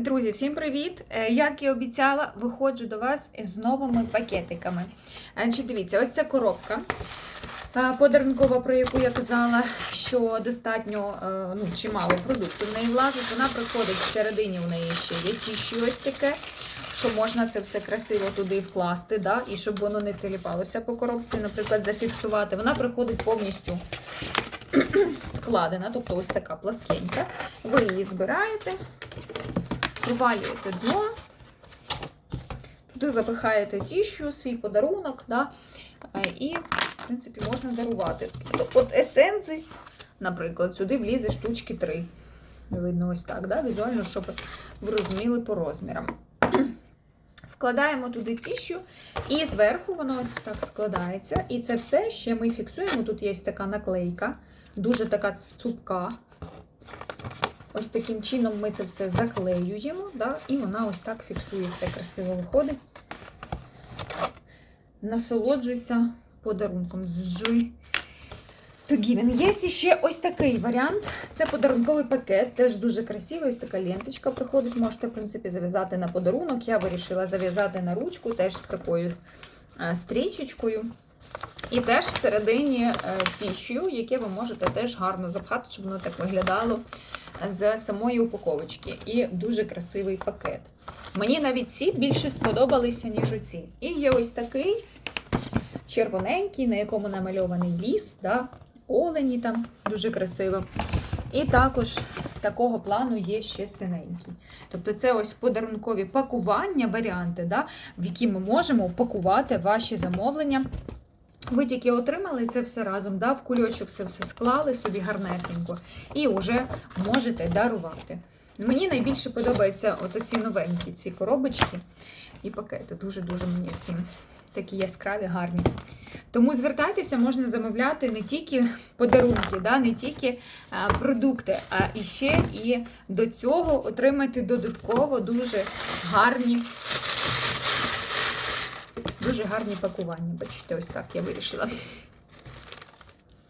Друзі, всім привіт! Е, Як і обіцяла, виходжу до вас з новими пакетиками. Е, Значить, дивіться, ось ця коробка е, подарункова, про яку я казала, що достатньо е, ну, чимало продукту в неї влазить. Вона приходить всередині, у неї ще є тіші ось таке, що можна це все красиво туди вкласти, да? і щоб воно не теліпалося по коробці, наприклад, зафіксувати. Вона приходить повністю складена, тобто ось така пласкенька. Ви її збираєте провалюєте дно, туди запихаєте тіщу, свій подарунок, да, е, і, в принципі, можна дарувати. Тобто, от есензи, наприклад, сюди влізе штучки 3. Видно ось так, да, візуально, щоб ви розуміли по розмірам. Вкладаємо туди тіщу, і зверху воно ось так складається. І це все ще ми фіксуємо. Тут є така наклейка, дуже така цупка. Ось таким чином ми це все заклеюємо, да, і вона ось так фіксується, красиво виходить. Насолоджуйся подарунком з Joy to Given. Є ще ось такий варіант. Це подарунковий пакет, теж дуже красивий. Ось така ленточка приходить. Можете, в принципі, зав'язати на подарунок. Я вирішила зав'язати на ручку, теж з такою е, стрічечкою. І теж всередині е, яке ви можете теж гарно запхати, щоб воно так виглядало з самої упаковочки. І дуже красивий пакет. Мені навіть ці більше сподобалися, ніж оці. І є ось такий червоненький, на якому намальований ліс, да? олені там дуже красиво. І також такого плану є ще синенький. Тобто це ось подарункові пакування, варіанти, да? в які ми можемо впакувати ваші замовлення. Ви тільки отримали це все разом, да, в кульочок це все склали собі гарнесенько і вже можете дарувати. Мені найбільше подобаються оці новенькі ці коробочки і пакети. Дуже-дуже мені ці такі яскраві, гарні. Тому звертайтеся, можна замовляти не тільки подарунки, да, не тільки а, продукти, а і ще і до цього отримати додатково дуже гарні. Дуже гарні пакування. Бачите, ось так я вирішила.